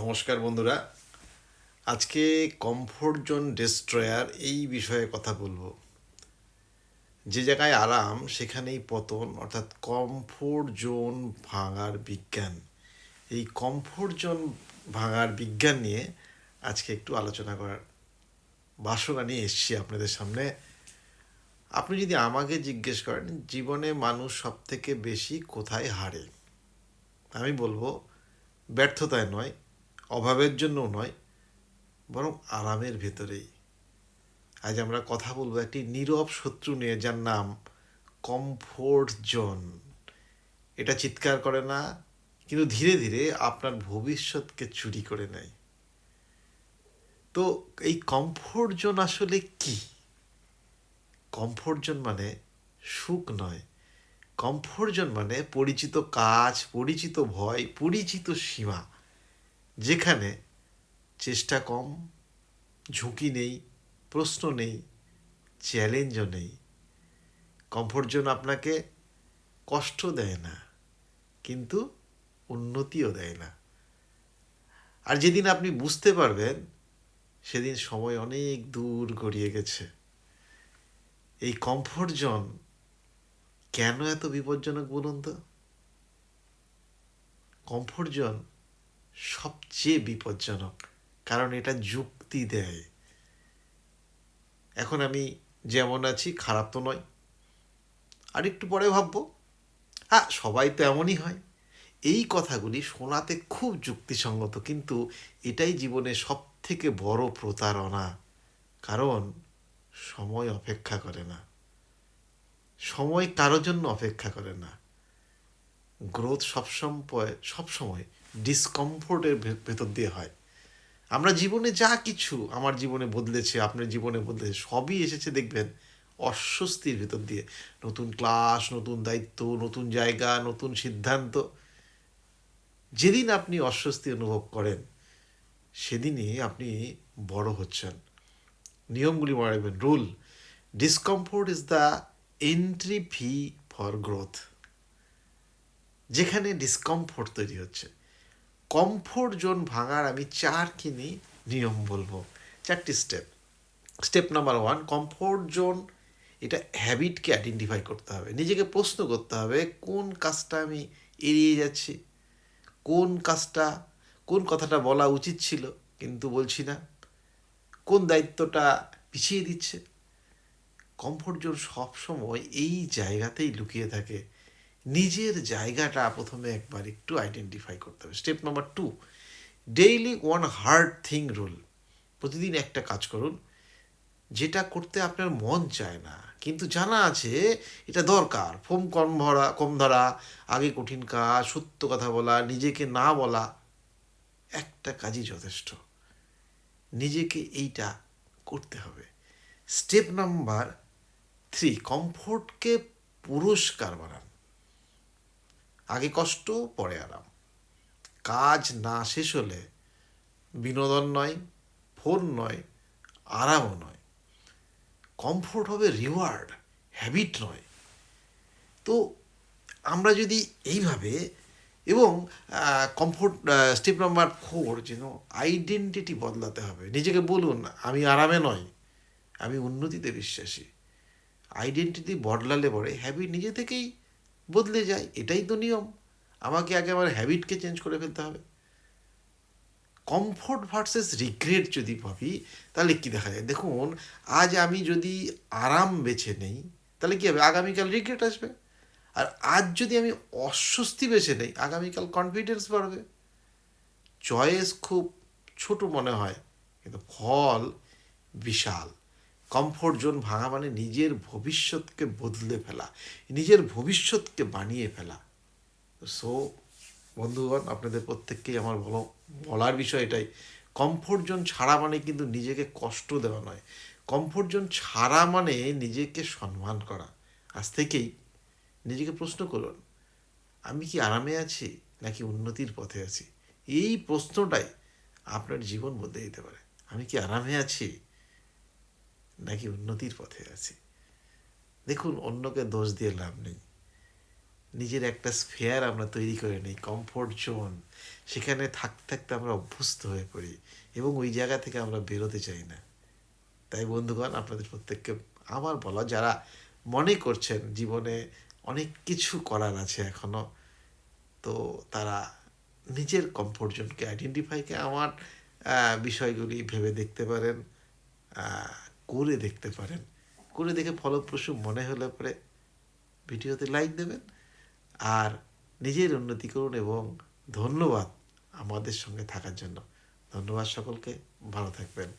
নমস্কার বন্ধুরা। আজকে কমফোর্ট জোন ডেস্ট্রয়ার এই বিষয়ে কথা বলব। যে জায়গায় আরাম, সেখানেই পতন, অর্থাৎ কমফোর্ট জোন ভাঙার বিজ্ঞান। এই কমফোর্ট জোন ভাঙার বিজ্ঞান নিয়ে আজকে একটু আলোচনা করার বাসনা নিয়ে এসছি আপনাদের সামনে। আপনি যদি আমাকে জিজ্ঞেস করেন, জীবনে মানুষ সব থেকে বেশি কোথায় হারে? আমি বলব ব্যর্থতায় নয় অভাবের জন্যও নয়, বরং আরামের ভেতরেই। আজ আমরা কথা বলব একটি নীরব শত্রু নিয়ে যার নাম কমফোর্ট জোন। এটা চিৎকার করে না, কিন্তু ধীরে ধীরে আপনার ভবিষ্যৎকে চুরি করে নেয়। তো এই কমফোর্ট জোন আসলে কি? কমফোর্ট জোন মানে সুখ নয়। কমফোর্ট জোন মানে পরিচিত কাজ, পরিচিত ভয়, পরিচিত সীমা। যেখানে চেষ্টা কম, ঝুঁকি নেই, প্রশ্ন নেই, চ্যালেঞ্জও নেই। কমফোর্ট জোন আপনাকে কষ্ট দেয় না, কিন্তু উন্নতিও দেয় না। আর যেদিন আপনি বুঝতে পারবেন, সেদিন সময় অনেক দূর গড়িয়ে গেছে। এই কমফোর্ট জোন কেন এত বিপজ্জনক বলুন তো? কমফোর্ট জোন সবচেয়ে বিপজ্জনক। কারণ এটা যুক্তি দেয়। এখন আমি যেমন আছি, খারাপ তো নয়। আর একটু পরে ভাববো। হ্যাঁ সবাই তো এমনই হয়। এই কথাগুলি শোনাতে খুব যুক্তিসঙ্গত, কিন্তু এটাই জীবনে সব থেকে বড় প্রতারণা। কারণ সময় অপেক্ষা করে না। সময় কারোর জন্য অপেক্ষা করে না। গ্রোথ সবসময় সবসময় ডিসকমফোর্টের ভেতর দিয়ে হয়। আমরা জীবনে যা কিছু আমার জীবনে বদলেছে, আপনার জীবনে বদলেছে, সবই এসেছে দেখবেন অস্বস্তির ভেতর দিয়ে। নতুন ক্লাস নতুন দায়িত্ব, নতুন জায়গা, নতুন সিদ্ধান্ত। যেদিন আপনি অস্বস্তি অনুভব করেন, সেদিনই আপনি বড় হচ্ছেন। নিয়মগুলি মনে রাখবেন। Rule discomfort is the entry fee for growth যেখানে ডিসকমফোর্ট তৈরি হচ্ছে। কমফোর্ট জোন ভাঙার আমি চারখানি নিয়ম বলব। চারটি step step number one comfort zone এটা হ্যাবিটকে আইডেন্টিফাই করতে হবে। নিজেকে প্রশ্ন করতে হবে, কোন কাজটা আমি এড়িয়ে যাচ্ছি? কোন কাজটা, কোন কথাটা বলা উচিত ছিল কিন্তু বলছি না? কোন দায়িত্বটা পিছিয়ে দিচ্ছে? কমফোর্ট জোন সবসময় এই জায়গাতেই লুকিয়ে থাকে। নিজের জায়গাটা প্রথমে একবার একটু আইডেন্টিফাই করতে হবে। Step number two daily one hard thing rule প্রতিদিন একটা কাজ করুন, যেটা করতে আপনার মন চায় না। কিন্তু জানা আছে, এটা দরকার। ফোম কম ভরা, কম ধরা, আগে কঠিন কাজ, সত্য কথা বলা, নিজেকে না বলা, একটা কাজই যথেষ্ট। নিজেকে এইটা করতে হবে। স্টেপ নাম্বার থ্রি কমফোর্টকে পুরস্কার বানান। আগে কষ্ট, পরে আরাম। কাজ না শেষ হলে বিনোদন নয়, ফোন নয়, আরামও নয়। কমফোর্ট হবে রিওয়ার্ড, হ্যাবিট নয়। তো আমরা যদি এইভাবে এবং কমফোর্ট স্টেপ নাম্বার ফোর যেন আইডেন্টিটি বদলাতে হবে। নিজেকে বলুন, আমি আরামে নয় আমি উন্নতিতে বিশ্বাসী। আইডেন্টিটি বদলালে পরে হ্যাবিট নিজে থেকেই বদলে যায়, এটাই তো নিয়ম। আমাকে আগে আমার হ্যাবিটকে চেঞ্জ করে ফেলতে হবে। কমফোর্ট ভার্সেস রিগ্রেট যদি ভাবি, তাহলে কি দেখা যায়? দেখুন, আজ আমি যদি আরাম বেছে নেই, তাহলে কী হবে? আগামীকাল রিগ্রেট আসবে। আর আজ যদি আমি অস্বস্তি বেছে নেই, আগামীকাল কনফিডেন্স বাড়বে। চয়েস খুব ছোট মনে হয়, কিন্তু ফল বিশাল। কমফোর্ট জোন ভাঙা মানে নিজের ভবিষ্যৎকে বদলে ফেলা, নিজের ভবিষ্যৎকে বানিয়ে ফেলা। সো বন্ধুগণ, আপনাদের প্রত্যেককেই আমার বলো, বলার বিষয় এটাই। কমফোর্ট জোন ছাড়া মানে কিন্তু নিজেকে কষ্ট দেওয়া নয়। কমফোর্ট জোন ছাড়া মানে নিজেকে সম্মান করা। আজ থেকেই নিজেকে প্রশ্ন করুন, আমি কি আরামে আছি নাকি উন্নতির পথে আছি? এই প্রশ্নটাই আপনার জীবন বদলে দিতে পারে। আমি কি আরামে আছি? নাকি উন্নতির পথে আছি। দেখুন, অন্যকে দোষ দিয়ে লাভ নেই। নিজের একটা স্ফেয়ার আমরা তৈরি করে নিই কমফোর্ট জোন সেখানে থাকতে থাকতে আমরা অভ্যস্ত হয়ে পড়ি এবং ওই জায়গা থেকে আমরা বেরোতে চাই না। তাই বন্ধুগণ, আপনাদের প্রত্যেককে আমার বলা, যারা মনে করছেন জীবনে অনেক কিছু করার আছে এখনও, তো তারা নিজের কমফোর্ট জোনকে আইডেন্টিফাইকে আমার বিষয়গুলি ভেবে দেখতে পারেন। করে দেখতে পারেন। করে দেখে ফলপ্রসূ মনে হলে পরে ভিডিওতে লাইক দেবেন। আর নিজের উন্নতি করুন এবং ধন্যবাদ আমাদের সঙ্গে থাকার জন্য। ধন্যবাদ সকলকে, ভালো থাকবেন।